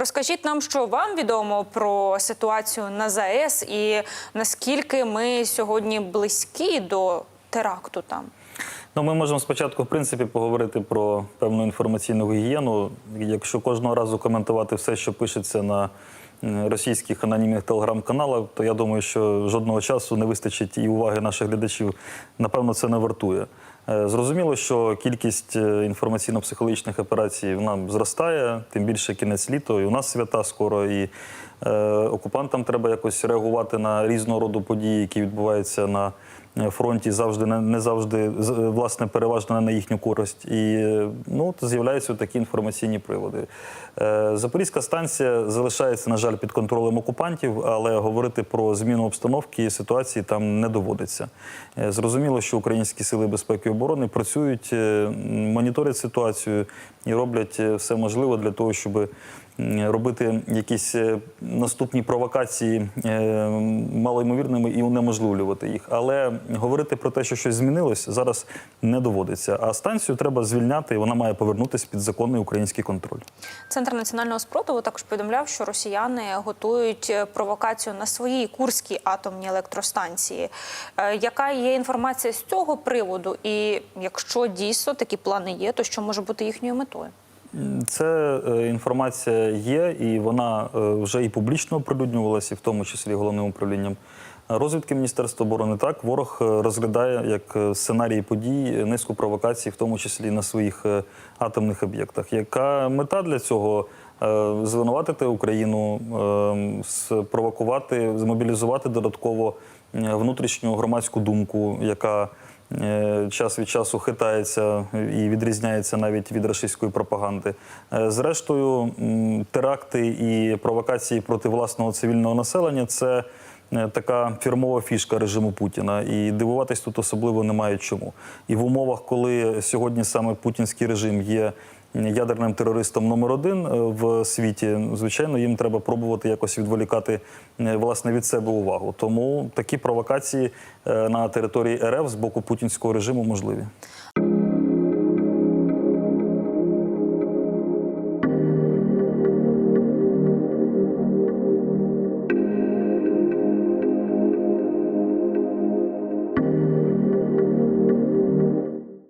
Розкажіть нам, що вам відомо про ситуацію на ЗАЕС і наскільки ми сьогодні близькі до теракту там. Ну, ми можемо спочатку, в принципі, поговорити про певну інформаційну гігієну. Якщо кожного разу коментувати все, що пишеться на російських анонімних телеграм-каналах, то я думаю, що жодного часу не вистачить і уваги наших глядачів. Напевно, це не вартує. Е, Зрозуміло, що кількість е, інформаційно-психологічних операцій вона зростає, тим більше кінець літа, і у нас свята скоро, і е, окупантам треба якось реагувати на різного роду події, які відбуваються на фронті, завжди не, завжди е, власне переважно на їхню користь. І е, ну, з'являються такі інформаційні приводи. Е, Запорізька станція залишається, на жаль, під контролем окупантів, але говорити про зміну обстановки і ситуації там не доводиться. Е, Зрозуміло, що українські сили безпеки і оборони працюють, е, моніторять ситуацію і роблять е, все можливе для того, щоб робити якісь е, наступні провокації е, малоймовірними і унеможливлювати їх. Але говорити про те, що щось змінилось, зараз не доводиться. А станцію треба звільняти, і вона має повернутися під законний український контроль. Центр національного спротиву також повідомляв, що росіяни готують е, провокацію на своїй Курській атомній електростанції. Е, Яка є інформація з цього приводу? І якщо дійсно такі плани є, то що може бути їхньою метою? Це е, інформація є, і вона е, вже і публічно оприлюднювалася, і в тому числі головним управлінням розвідки Міністерства оборони. Так, ворог е, розглядає як сценарій подій низку провокацій, в тому числі на своїх атомних об'єктах. Яка мета для цього? Звинуватити Україну, е, спровокувати, змобілізувати додатково внутрішню громадську думку, яка час від часу хитається і відрізняється навіть від рашистської пропаганди. Е, Зрештою, теракти і провокації проти власного цивільного населення це. е, Така фірмова фішка режиму Путіна, і дивуватись тут особливо немає чому. І в умовах, коли сьогодні саме путінський режим є ядерним терористом номер один е, в світі, звичайно, їм треба пробувати якось відволікати е, власне від себе увагу. Тому такі провокації е, на території РФ з боку путінського режиму можливі.